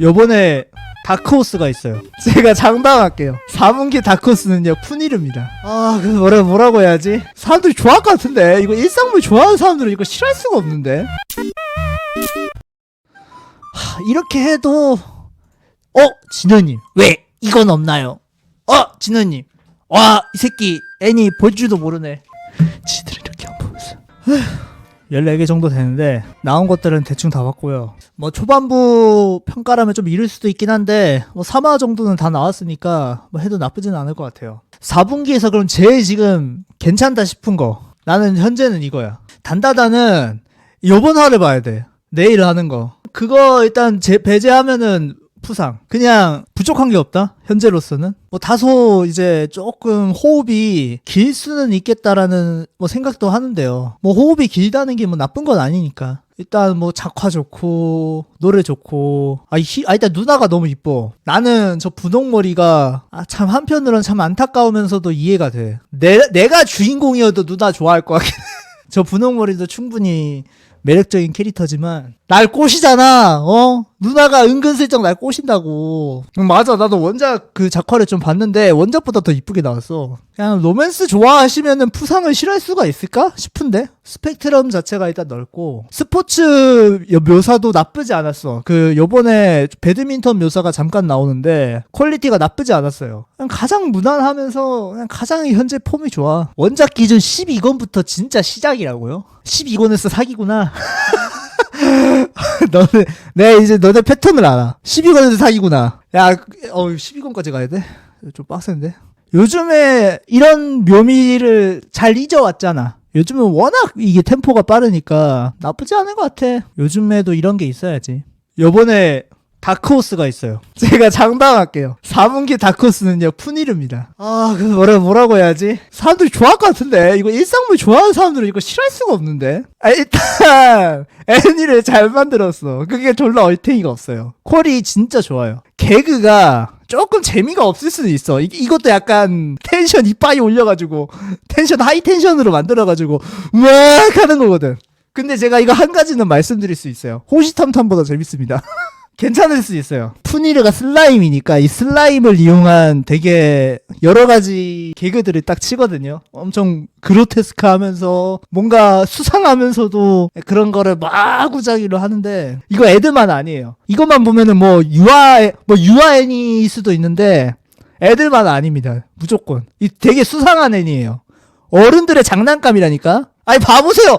요번에 다크호스가 있어요. 제가 장담할게요. 4분기 다크호스는요, 푸니르입니다. 아, 그 뭐라, 뭐라고 해야지? 사람들이 좋아할 것 같은데. 이거 일상물 좋아하는 사람들은 이거 싫어할 수가 없는데. 하, 이렇게 해도, 어, 진우님. 왜? 이건 없나요? 어, 진우님. 와, 이 새끼, 애니 볼 줄도 모르네. 지들 이렇게 안 보면서. 14개 정도 되는데 나온 것들은 대충 다 봤고요. 뭐 초반부 평가라면 좀 이를 수도 있긴 한데 뭐 3화 정도는 다 나왔으니까 뭐 해도 나쁘진 않을 것 같아요. 4분기에서 그럼 제일 지금 괜찮다 싶은 거 나는 현재는 이거야. 단다다는 요번 화를 봐야 돼. 내일 하는 거. 그거 일단 제, 배제하면은 푸상. 그냥 부족한 게 없다. 현재로서는. 뭐 다소 이제 조금 호흡이 길 수는 있겠다라는 뭐 생각도 하는데요. 뭐 호흡이 길다는 게 뭐 나쁜 건 아니니까. 일단 뭐 작화 좋고 노래 좋고 아, 히, 아 일단 누나가 너무 이뻐 나는 저 분홍머리가 아, 참 한편으로는 참 안타까우면서도 이해가 돼 내, 내가 주인공이어도 누나 좋아할 것 같긴 해저 분홍머리도 충분히 매력적인 캐릭터지만 날 꼬시잖아 어 누나가 은근슬쩍 날 꼬신다고. 음, 맞아. 나도 원작 그 작화를 좀 봤는데 원작보다 더 이쁘게 나왔어. 그냥 로맨스 좋아하시면은 푸상을 싫어할 수가 있을까 싶은데? 스펙트럼 자체가 일단 넓고. 스포츠 여- 묘사도 나쁘지 않았어. 그 요번에 배드민턴 묘사가 잠깐 나오는데 퀄리티가 나쁘지 않았어요. 그냥 가장 무난하면서 그냥 가장 현재 폼이 좋아. 원작 기준 12권부터 진짜 시작이라고요? 12권에서 사기구나 너네, 내 이제 너네 패턴을 알아. 12권에서 사기구나. 야, 어, 12권까지 가야 돼? 좀 빡센데? 요즘에 이런 묘미를 잘 잊어왔잖아. 요즘은 워낙 이게 템포가 빠르니까 나쁘지 않은 것 같아. 요즘에도 이런 게 있어야지. 요번에 다크호스가 있어요. 제가 장담할게요. 4분기 다크호스는요, 푸니르입니다. 아, 그 뭐라, 뭐라고 해야지? 사람들이 좋아할 것 같은데. 이거 일상물 좋아하는 사람들은 이거 싫어할 수가 없는데. 아, 일단, 애니를 잘 만들었어. 그게 졸라 얼탱이가 없어요. 퀄이 진짜 좋아요. 개그가 조금 재미가 없을 수도 있어. 이, 이것도 약간 텐션 이빠이 올려가지고, 텐션 하이 텐션으로 만들어가지고, 우악 하는 거거든. 근데 제가 이거 한 가지는 말씀드릴 수 있어요. 호시탐탐보다 재밌습니다. 괜찮을 수 있어요. 푸니르가 슬라임이니까 이 슬라임을 이용한 되게 여러 가지 개그들을 딱 치거든요. 엄청 그로테스크 하면서 뭔가 수상하면서도 그런 거를 마구자기로 하는데 이거 애들만 아니에요. 이것만 보면은 뭐 유아, 뭐 유아 애니일 수도 있는데 애들만 아닙니다. 무조건. 이 되게 수상한 애니에요. 어른들의 장난감이라니까? 아니, 봐보세요!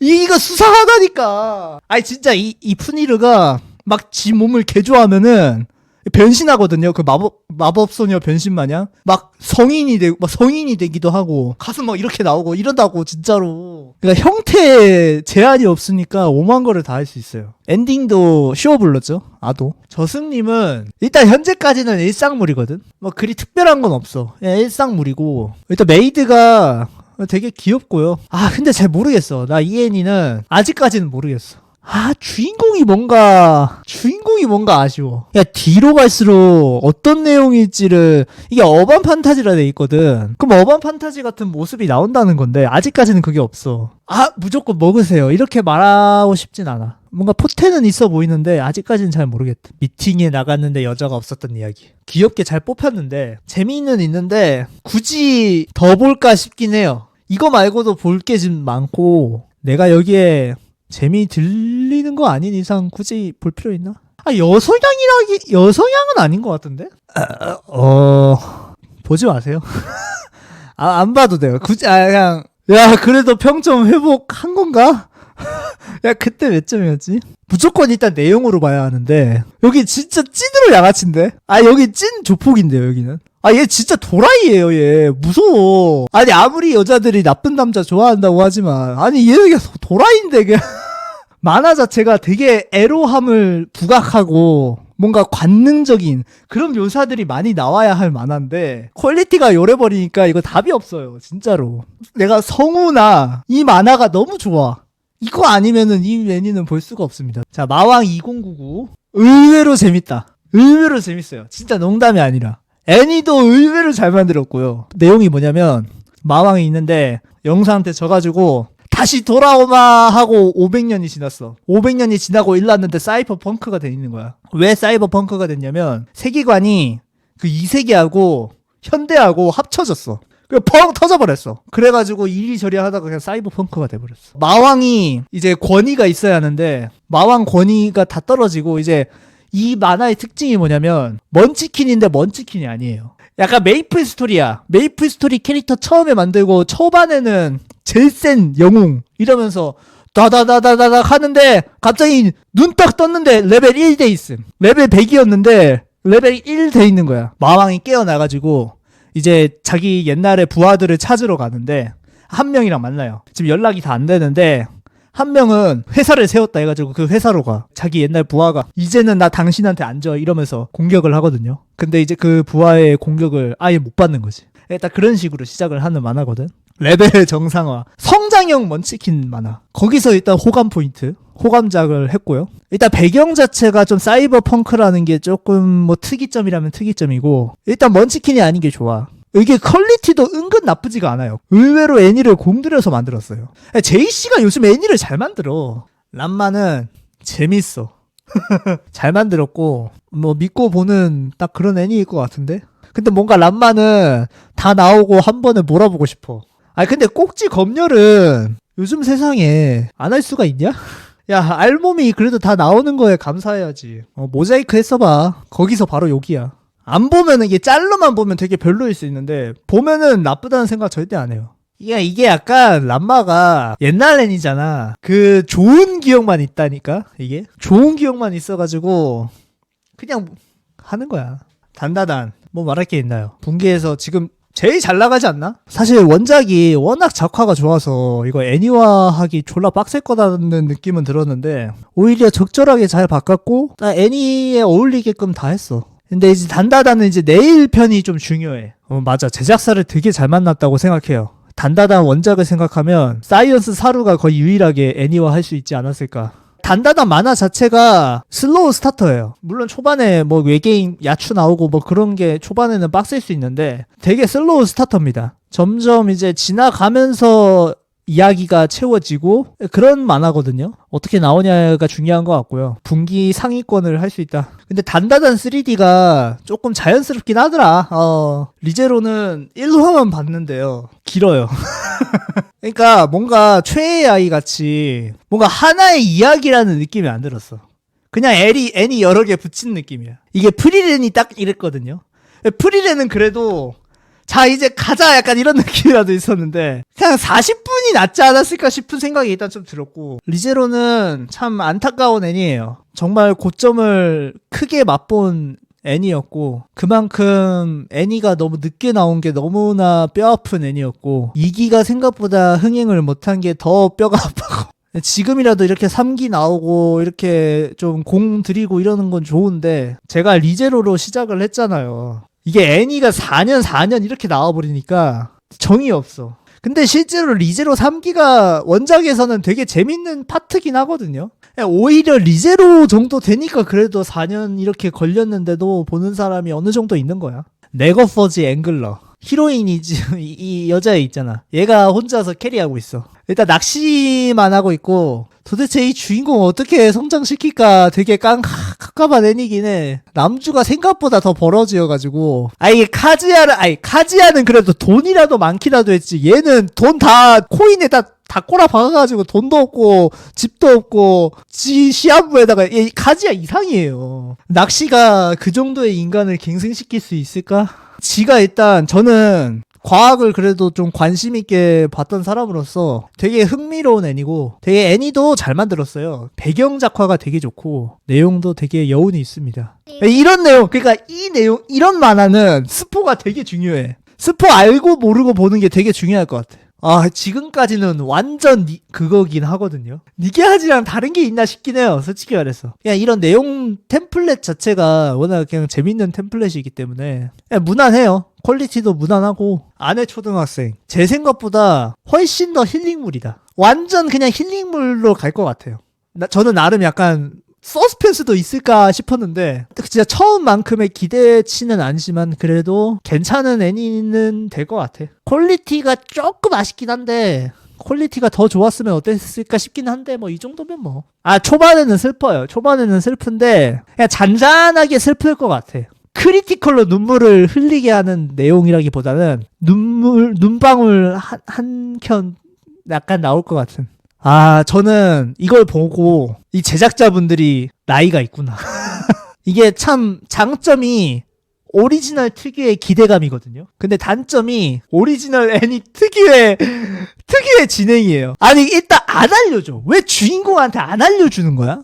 이거 수상하다니까! 아니, 진짜 이, 이 푸니르가 막 지 몸을 개조하면은 변신하거든요. 그 마법, 마법 소녀 변신 마냥. 막 성인이 되고, 막 성인이 되기도 하고, 가슴 막 이렇게 나오고, 이런다고, 진짜로. 그러니까 형태에 제한이 없으니까 오만 거를 다 할 수 있어요. 엔딩도 쉬워 불렀죠. 아도. 저승님은 일단 현재까지는 일상물이거든. 뭐 그리 특별한 건 없어. 그냥 일상물이고. 일단 메이드가 되게 귀엽고요. 아, 근데 잘 모르겠어. 나이 애니는 아직까지는 모르겠어. 아, 주인공이 뭔가, 주인공이 뭔가 아쉬워. 야, 뒤로 갈수록 어떤 내용일지를, 이게 어반 판타지라 돼 있거든. 그럼 어반 판타지 같은 모습이 나온다는 건데, 아직까지는 그게 없어. 아, 무조건 먹으세요. 이렇게 말하고 싶진 않아. 뭔가 포텐은 있어 보이는데, 아직까지는 잘 모르겠다. 미팅에 나갔는데 여자가 없었던 이야기. 귀엽게 잘 뽑혔는데, 재미는 있는데, 굳이 더 볼까 싶긴 해요. 이거 말고도 볼 게 지금 많고, 내가 여기에 재미 들리는 거 아닌 이상 굳이 볼 필요 있나? 아 여성향이라기 여성향은 아닌 것 같은데? 아, 어 보지 마세요. 아 안 봐도 돼요. 굳이 아 그냥 야 그래도 평점 회복한 건가? 야 그때 몇 점이었지? 무조건 일단 내용으로 봐야 하는데 여기 진짜 찐으로 양아치인데? 아 여기 찐 조폭인데요 여기는 아 얘 진짜 도라이예요 얘. 무서워. 아니 아무리 여자들이 나쁜 남자 좋아한다고 하지만 아니 얘 그냥 도라이인데 그냥. 만화 자체가 되게 애로함을 부각하고 뭔가 관능적인 그런 묘사들이 많이 나와야 할 만화인데 퀄리티가 요래버리니까 이거 답이 없어요 진짜로. 내가 성우나 이 만화가 너무 좋아. 이거 아니면은 이 애니는 볼 수가 없습니다. 자 마왕 2099 의외로 재밌다. 의외로 재밌어요. 진짜 농담이 아니라 애니도 의외로 잘 만들었고요 내용이 뭐냐면 마왕이 있는데 영사한테 져가지고 다시 돌아오마 하고 500년이 지났어. 500년이 지나고 일났는데 사이버 펑크가 돼 있는 거야. 왜 사이버 펑크가 됐냐면 세계관이 그 이세계하고 현대하고 합쳐졌어. 그펑 터져버렸어. 그래가지고 이리저리 하다가 그냥 사이버 펑크가 돼버렸어. 마왕이 이제 권위가 있어야 하는데 마왕 권위가 다 떨어지고 이제 이 만화의 특징이 뭐냐면 먼치킨인데 먼치킨이 아니에요. 약간 메이플 스토리야. 메이플 스토리 캐릭터 처음에 만들고 초반에는 제일 센 영웅 이러면서 다다다다다닥 하는데 갑자기 눈 딱 떴는데 레벨 1 돼 있음. 레벨 100이었는데 레벨 1 돼 있는 거야. 마왕이 깨어나가지고 이제 자기 옛날의 부하들을 찾으러 가는데 한 명이랑 만나요. 지금 연락이 다 안 되는데 한 명은 회사를 세웠다 해가지고 그 회사로 가. 자기 옛날 부하가 이제는 나 당신한테 앉아 이러면서 공격을 하거든요. 근데 이제 그 부하의 공격을 아예 못 받는 거지. 일단 그런 식으로 시작을 하는 만화거든. 레벨 정상화. 성장형 먼치킨 만화. 거기서 일단 호감 포인트. 호감작을 했고요. 일단 배경 자체가 좀 사이버 펑크라는 게 조금 뭐 특이점이라면 특이점이고 일단 먼치킨이 아닌 게 좋아. 이게 퀄리티도 은근 나쁘지가 않아요. 의외로 애니를 공들여서 만들었어요. 제이씨가 요즘 애니를 잘 만들어. 람마는 재밌어. 잘 만들었고 뭐 믿고 보는 딱 그런 애니일 것 같은데. 근데 뭔가 람마는 다 나오고 한 번에 몰아보고 싶어. 아 근데 꼭지 검열은 요즘 세상에 안 할 수가 있냐? 야 알몸이 그래도 다 나오는 거에 감사해야지. 어, 모자이크 했어봐. 거기서 바로 여기야. 안 보면은 이게 짤로만 보면 되게 별로일 수 있는데 보면은 나쁘다는 생각 절대 안 해요. 이게 이게 약간 람마가 옛날 앤이잖아. 그 좋은 기억만 있다니까 이게 좋은 기억만 있어가지고 그냥 하는 거야. 단다단 뭐 말할 게 있나요? 분기에서 지금 제일 잘 나가지 않나? 사실 원작이 워낙 작화가 좋아서 이거 애니화하기 졸라 빡셀 거라는 느낌은 들었는데 오히려 적절하게 잘 바꿨고 딱 애니에 어울리게끔 다 했어. 근데 이제 단다다는 이제 내일 편이 좀 중요해. 어, 맞아. 제작사를 되게 잘 만났다고 생각해요. 단다단 원작을 생각하면 사이언스 사루가 거의 유일하게 애니화 할 수 있지 않았을까. 단다단 만화 자체가 슬로우 스타터예요. 물론 초반에 뭐 외계인 야추 나오고 뭐 그런 게 초반에는 빡셀 수 있는데 되게 슬로우 스타터입니다. 점점 이제 지나가면서 이야기가 채워지고 그런 만화거든요. 어떻게 나오냐가 중요한 것 같고요. 분기 상위권을 할 수 있다. 근데 단다단 3D가 조금 자연스럽긴 하더라. 어, 리제로는 1화만 봤는데요. 길어요. 그러니까 뭔가 최애 아이 같이 뭔가 하나의 이야기라는 느낌이 안 들었어. 그냥 애니, 애니 여러 개 붙인 느낌이야. 이게 프리렌이 딱 이랬거든요. 프리렌은 그래도 자 이제 가자. 약간 이런 느낌이라도 있었는데. 그냥 40분이 낫지 않았을까 싶은 생각이 일단 좀 들었고. 리제로는 참 안타까운 애니예요. 정말 고점을 크게 맛본 애니였고 그만큼 애니가 너무 늦게 나온 게 너무나 뼈아픈 애니였고 2기가 생각보다 흥행을 못한 게 더 뼈가 아파고 지금이라도 이렇게 3기 나오고 이렇게 좀 공 들이고 이러는 건 좋은데 제가 리제로로 시작을 했잖아요 이게 애니가 4년 4년 이렇게 나와버리니까 정이 없어. 근데 실제로 리제로 3기가 원작에서는 되게 재밌는 파트긴 하거든요. 오히려 리제로 정도 되니까 그래도 4년 이렇게 걸렸는데도 보는 사람이 어느 정도 있는 거야. 네거퍼지 앵글러. 히로인이 지금 이, 이 여자 있잖아. 얘가 혼자서 캐리하고 있어. 일단 낚시만 하고 있고 도대체 이 주인공 어떻게 성장시킬까 되게 깡 애니긴 해. 남주가 생각보다 더 벌어지여가지고 아 이게 카즈야를 아니 카즈야는 그래도 돈이라도 많기라도 했지 얘는 돈 다 코인에 다 다 꼬라 박아가지고 돈도 없고 집도 없고 지 시한부에다가 얘 카즈야 이상이에요. 낚시가 그 정도의 인간을 갱생시킬 수 있을까? 지가 일단 저는 과학을 그래도 좀 관심 있게 봤던 사람으로서 되게 흥미로운 애니고 되게 애니도 잘 만들었어요. 배경 작화가 되게 좋고 내용도 되게 여운이 있습니다. 이런 내용 그러니까 이 내용 이런 만화는 스포가 되게 중요해. 스포 알고 모르고 보는 게 되게 중요할 것 같아. 아, 지금까지는 완전 니, 그거긴 하거든요. 니게하지랑 다른 게 있나 싶긴 해요. 솔직히 말해서. 그냥 이런 내용 템플릿 자체가 워낙 그냥 재밌는 템플릿이기 때문에 무난해요. 퀄리티도 무난하고 아내 초등학생 제 생각보다 훨씬 더 힐링물이다. 완전 그냥 힐링물로 갈 것 같아요. 나, 저는 나름 약간 서스펜스도 있을까 싶었는데 진짜 처음만큼의 기대치는 아니지만 그래도 괜찮은 애니는 될 것 같아. 퀄리티가 조금 아쉽긴 한데 퀄리티가 더 좋았으면 어땠을까 싶긴 한데 뭐 이 정도면 뭐. 아 초반에는 슬퍼요. 초반에는 슬픈데 그냥 잔잔하게 슬플 것 같아. 크리티컬로 눈물을 흘리게 하는 내용이라기보다는 눈물 눈방울 한한켠 약간 나올 것 같은. 아 저는 이걸 보고 이 제작자분들이 나이가 있구나. 이게 참 장점이 오리지널 특유의 기대감이거든요. 근데 단점이 오리지널 애니 특유의 특유의 진행이에요. 아니 일단 안 알려줘. 왜 주인공한테 안 알려주는 거야?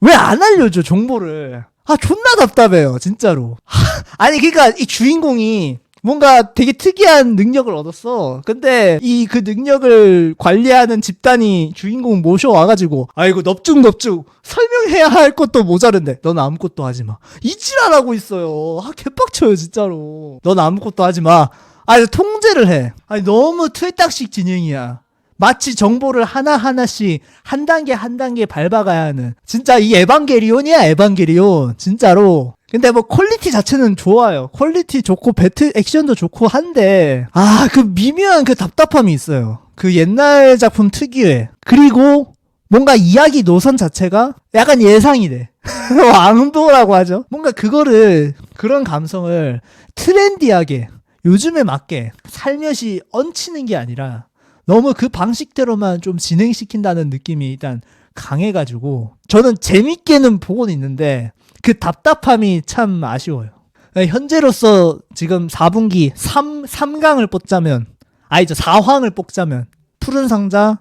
왜 안 알려줘 정보를? 아 존나 답답해요 진짜로. 아니 그러니까 이 주인공이 뭔가 되게 특이한 능력을 얻었어. 근데 이 그 능력을 관리하는 집단이 주인공 모셔와가지고 아이고 넙죽넙죽 설명해야 할 것도 모자른데 넌 아무것도 하지 마. 이지랄하고 있어요. 아 개빡쳐요 진짜로. 넌 아무것도 하지 마. 아니 통제를 해. 아니 너무 틀딱식 진행이야. 마치 정보를 하나하나씩 한 단계 한 단계 밟아가야 하는. 진짜 이 에반게리온이야 에반게리온. 진짜로. 근데 뭐 퀄리티 자체는 좋아요. 퀄리티 좋고 배틀 액션도 좋고 한데 아 그 미묘한 그 답답함이 있어요. 그 옛날 작품 특유의. 그리고 뭔가 이야기 노선 자체가 약간 예상이 돼. 왕도라고 하죠? 뭔가 그거를 그런 감성을 트렌디하게 요즘에 맞게 살며시 얹히는 게 아니라 너무 그 방식대로만 좀 진행시킨다는 느낌이 일단 강해가지고 저는 재밌게는 보고는 있는데 그 답답함이 참 아쉬워요. 현재로서 지금 4분기 3, 3강을 뽑자면 아니죠 4황을 뽑자면 푸른 상자,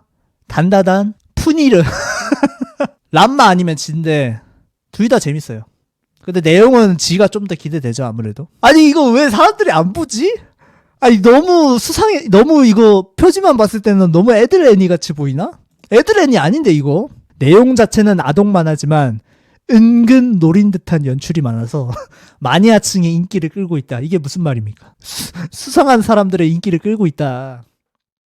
단다단, 푸니르 람마 아니면 진데 둘 다 재밌어요. 근데 내용은 지가 좀 더 기대되죠 아무래도. 아니 이거 왜 사람들이 안 보지? 아니 너무 수상해 너무 이거 표지만 봤을 때는 너무 애들 애니 같이 보이나? 애들 애니 아닌데 이거? 내용 자체는 아동만 하지만 은근 노린 듯한 연출이 많아서 마니아층의 인기를 끌고 있다. 이게 무슨 말입니까? 수, 수상한 사람들의 인기를 끌고 있다